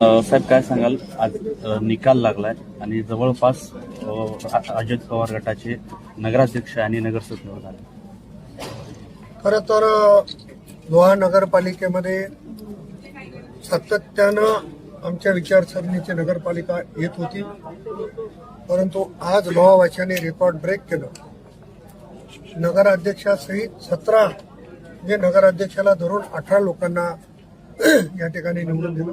साहेब काय सांगाल? आज निकाल लागलाय आणि जवळपास अजित पवार गटाचे नगराध्यक्ष आणि नगरसेवक निवड झाले. खर तर लोहा नगरपालिकेमध्ये सातत्यानं आमच्या विचारसरणीची नगरपालिका येत होती. परंतु आज लोहावाच्याने रेकॉर्ड ब्रेक केलं. नगराध्यक्षासहित सतरा जे नगराध्यक्षाला धरून अठरा लोकांना या ठिकाणी निवडून दिलं.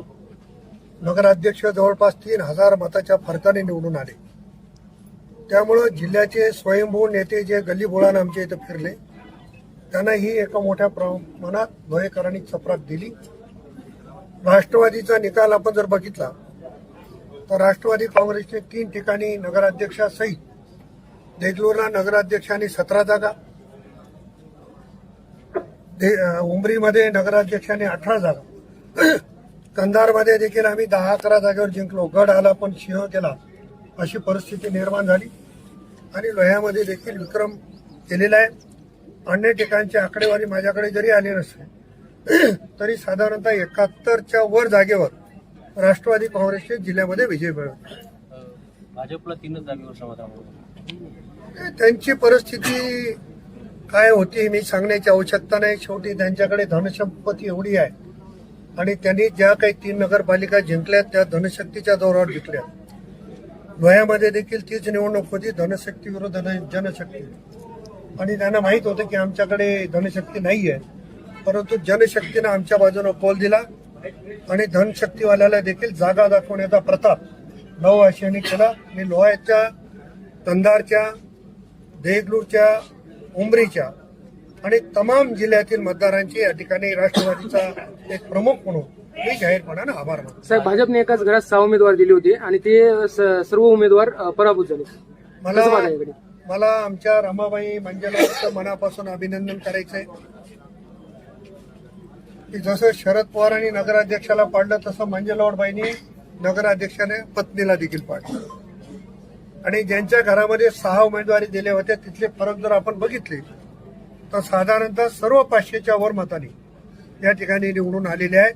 नगराध्यक्ष जवळपास तीन हजार मताच्या फरकाने निवडून आले. त्यामुळं जिल्ह्याचे स्वयंभू नेते जे गल्लीबोळानं आमच्या इथं फिरले त्यांना ही एका मोठ्या प्रमाणात लोहेकरांनी चपराक दिली. राष्ट्रवादीचा निकाल आपण जर बघितला तर राष्ट्रवादी काँग्रेसने तीन ठिकाणी नगराध्यक्षासहित देगलूरला नगराध्यक्षांनी सतरा जागा दे- उमरीमध्ये नगराध्यक्षांनी अठरा जागा. कंधारमध्ये देखील आम्ही दहा अकरा जागेवर जिंकलो. गड आला पण सिंह गेला. अशी परिस्थिती निर्माण झाली. आणि लोह्यामध्ये देखील विक्रम केलेला आहे. अन्य ठिकाणची आकडेवारी माझ्याकडे जरी आली नसते तरी साधारणतः एकाहत्तरच्या वर जागेवर राष्ट्रवादी काँग्रेसने जिल्ह्यामध्ये विजय मिळवला. भाजपला तीनच जागेवर समाधान त्यांची परिस्थिती काय होती मी सांगण्याची आवश्यकता नाही. शेवटी त्यांच्याकडे धनसंपत्ती एवढी आहे. आणि त्यांनी ज्या काही तीन नगरपालिका जिंकल्या त्या धनशक्तीच्या जोरावर जिंकल्या. लोह्यामध्ये देखील तीच निवडणूक होती धनशक्ती विरुद्ध धन- जनशक्ती. आणि त्यांना माहीत होतं की आमच्याकडे धनशक्ती नाही आहे परंतु जनशक्तीनं आमच्या बाजूनं पोल दिला आणि धनशक्तीवाल्याला देखील जागा दाखवण्याचा प्रताप नववासियांनी केला. आणि लोहाच्या कंधारच्या देगलूरच्या उमरीच्या आणि तमाम जिल्ह्यातील मतदारांची या ठिकाणी राष्ट्रवादीचा एक प्रमुख म्हणून मी जाहीरपणानं आभार मानतो. साहेब भाजपने एकाच घरात सहा उमेदवार दिले होते आणि ते स- सर्व उमेदवार अ, पराभूत झाले. मला कसं पाहता याकडे? मला आमच्या रमाबाई मंजलाचं मनापासून अभिनंदन करायचंय. की जसं शरद पवारांनी नगराध्यक्षाला पाडलं तसं मंजलावडबाईंनी नगराध्यक्षाने पत्नीला देखील पाडलं. आणि ज्यांच्या घरामध्ये सहा उमेदवारी दिले होते तिथले फरक जर आपण बघितले तर साधारणतः सर्व पाचशेच्या वर मताने या ठिकाणी निवडून आलेले आहे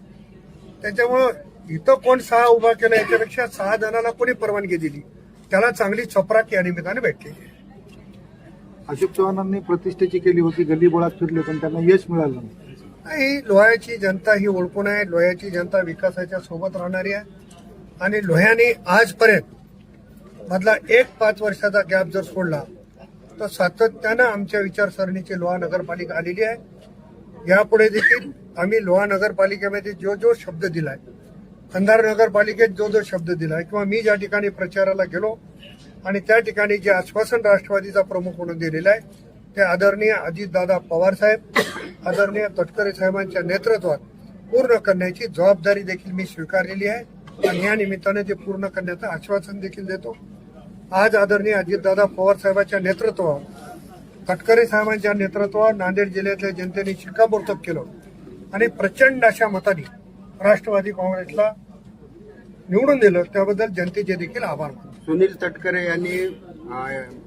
त्याच्यामुळं इथं कोण सहा उभा केला याच्यापेक्षा सहा जणांना कोणी परवानगी दिली? त्याला चांगली चपराक या निमित्ताने भेटली. अशोक चव्हाणांनी प्रतिष्ठेची केली होती गल्लीबोळात फिरले पण त्यांना यश मिळालं नाही. लोह्याची जनता ही ओळखून आहे लोह्याची जनता विकासाच्या सोबत राहणारी आहे. आणि लोह्याने आजपर्यंत मधला एक पाच वर्षाचा गॅप जर सोडला तर सातत्यानं आमच्या विचारसरणीची लोहा नगरपालिका आलेली आहे. यापुढे देखील आम्ही लोहा नगरपालिकेमध्ये जो जो शब्द दिलाय कंधार नगरपालिकेत जो जो शब्द दिलाय किंवा मी ज्या ठिकाणी प्रचाराला गेलो आणि त्या ठिकाणी जे आश्वासन राष्ट्रवादीचा प्रमुख म्हणून दिलेलं आहे ते आदरणीय अजितदादा पवार साहेब आदरणीय तटकरे साहेबांच्या नेतृत्वात पूर्ण करण्याची जबाबदारी देखील मी स्वीकारलेली आहे. आणि या निमित्ताने ते पूर्ण करण्याचं आश्वासन देखील देतो. आज आदरणीय अजितदादा पवार साहेबांच्या नेतृत्वावर तटकरे साहेबांच्या नेतृत्वावर नांदेड जिल्ह्यातल्या जनतेने शिक्कामोर्तब केलं आणि प्रचंड अशा मताने राष्ट्रवादी काँग्रेसला निवडून दिलं. त्याबद्दल जनतेचे देखील आभार मानतो. सुनील तटकरे यांनी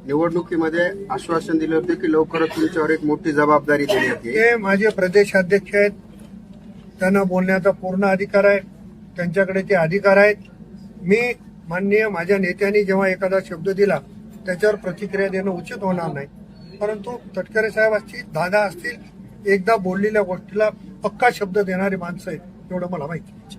निवडणुकीमध्ये आश्वासन दिले होते की लवकरच तुमच्यावर एक मोठी जबाबदारी देण्यात येईल. ते माझे प्रदेशाध्यक्ष आहेत. त्यांना बोलण्याचा पूर्ण अधिकार आहे. त्यांच्याकडे ते अधिकार आहेत. मी माननीय माझ्या नेत्यांनी जेव्हा एखादा शब्द दिला त्याच्यावर प्रतिक्रिया देणं उचित होणार नाही. परंतु तटकरे साहेब असतील दादा असतील एकदा बोललेल्या गोष्टीला पक्का शब्द देणारी माणसं आहेत एवढं मला माहिती